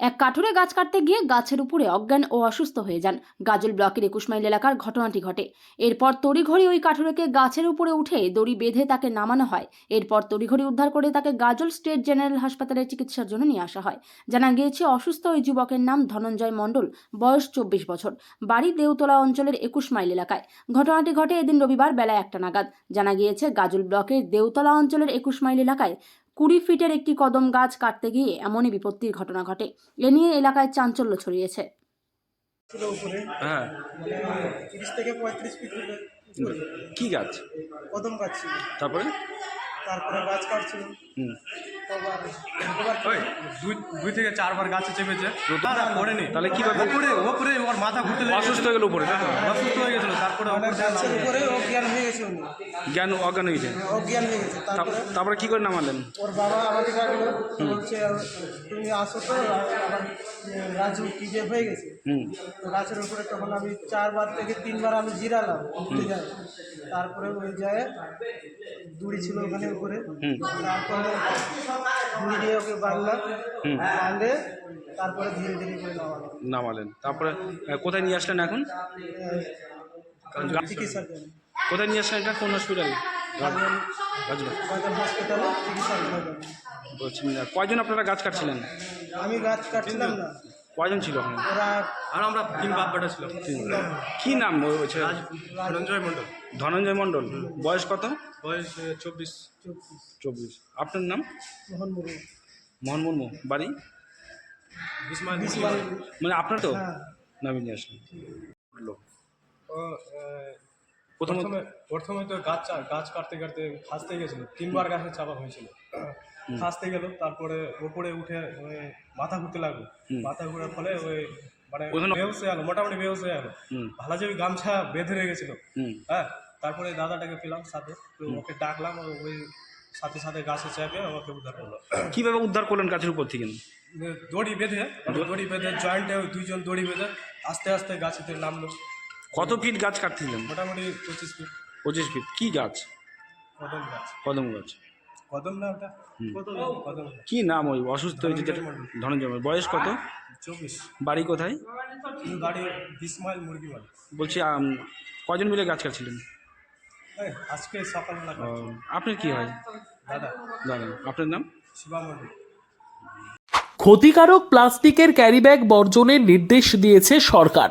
এক কাঠুরে গাছ কাটতে গিয়ে গাছের উপরে অজ্ঞান ও অসুস্থ হয়ে যান। গাজল ব্লকের একুশ মাইল এলাকার ঘটনাটি ঘটে। এরপর তড়িঘড়ি ওই কাঠুরেকে গাছের উপরে উঠে দড়ি বেঁধে তাকে নামানো হয়। এরপর তড়িঘড়ি উদ্ধার করে তাকে গাজল স্টেট জেনারেল হাসপাতালে চিকিৎসার জন্য নিয়ে আসা হয়। জানা গিয়েছে, অসুস্থ ওই যুবকের নাম ধনঞ্জয় মণ্ডল, বয়স চব্বিশ বছর। বাড়ি দেউতলা অঞ্চলের একুশ মাইল এলাকায়। ঘটনাটি ঘটে এদিন রবিবার বেলা একটা নাগাদ। জানা গিয়েছে, গাজল ব্লকের দেউতলা অঞ্চলের একুশ মাইল এলাকায় কুড়ি ফিটের একটি কদম গাছ কাটতে গিয়ে এমনই বিপত্তির ঘটনা ঘটে। এ নিয়ে এলাকায় চাঞ্চল্য ছড়িয়েছে। ছিল উপরে হ্যাঁ। তিরিশ থেকে পঁয়ত্রিশ ফিট কি গাছ? কদম গাছ ছিল। তারপরে? তারপরে গাছ কাটছিল। হুম। দুই দুই থেকে চারবার গাছে চেপেছে। তাহলে কি ব্যাপার? উপরে উপরে ওর মাথা ঘুরতে অসুস্থ হয়ে গেল উপরে? অসুস্থ হয়ে গেছিল তারপরে উপরে অজ্ঞান হয়ে গেছে জ্ঞান অজ্ঞান হয়ে গেছে। অজ্ঞান হয়ে গেছে তার- তারপরে তারপরে কি করে নামালেন? ওর বাবা আমাকে ডাকলো বলছে তুমি আসো তো আবার রাজু কি যে হয়ে গেছে? হুম। তো গাছের উপরে তখন আমি চারবার থেকে তিনবার আমি জিরালাম তারপরে ওই যায় দড়ি ছিল ওখানে উপরে। তারপরে দড়ি বাঁধলাম বাঁধে তারপরে ধীরে ধীরে করে নামালাম নামালেন। তারপরে কোথায় নিয়ে আসলেন এখন? চিকিৎসার জন্য। কোথায় নিয়ে আসলেন এটা? কোন হসপিটাল বলছি কয়জন আপনারা গাছ কাটছিলেন? আমি গাছ কাটছিলাম না। কয়জন ছিল ওখানে? আর আমরা তিন বাপ বেটা ছিল। কি নাম ওই ওই ছেলের? মণ্ডল। ধনঞ্জয় মণ্ডল। বয়স কত? বয়স চব্বিশ। চব্বিশ। আপনার নাম? মোহন মুর্মু। মোহন মুর্মু। বাড়ি? মানে আপনার তো? হ্যাঁ। নামিয়ে প্রথমে প্রথমে তো গাছ গাছ কাটতে কাটতে খাসতে গেছিল। তিনবার গাছে চাপা হয়েছিল। খাসতে গেল তারপরে ওপরে উঠে ওই মাথা ঘুরতে লাগল। মাথা ঘুরার ফলে ওই মানে বেহস হয়ে গেলো মোটামুটি বেহস হয়ে গেলো। ভালো যে গামছা বেঁধে রেখেছিল হুম। হ্যাঁ তারপরে দাদাটাকে পেলাম সাথে। তো ওকে ডাকলাম ও ওই সাথে সাথে গাছে চেপে আমাকে উদ্ধার করল। কীভাবে উদ্ধার করলেন গাছের উপর থেকে? দড়ি বেঁধে দড়ি বেঁধে জয়েন্টে ওই দুইজন দড়ি বেঁধে আস্তে আস্তে গাছেতে নামলো। কত ফিট গাছ কাটছিলেন? মোটামুটি পঁচিশ ফিট পঁচিশ ফিট কি গাছ? কদম গাছ। কদম গাছ। কদম না ওটা? কদম কি নাম ওই অসুস্থ হয়েছে যেটা ধনঞ্জয় বয়স কত? চব্বিশ। বাড়ি কোথায়? গাড়ি বিশ মাইল মুরগি বলছি কজন মিলে গাছ কাটছিলেন? আজকে সকালবেলা আপনার কি হয়? দাদা। দাদা আপনার নাম? শিবা ক্ষতিকারক প্লাস্টিকের ক্যারিব্যাগ বর্জনের নির্দেশ দিয়েছে সরকার।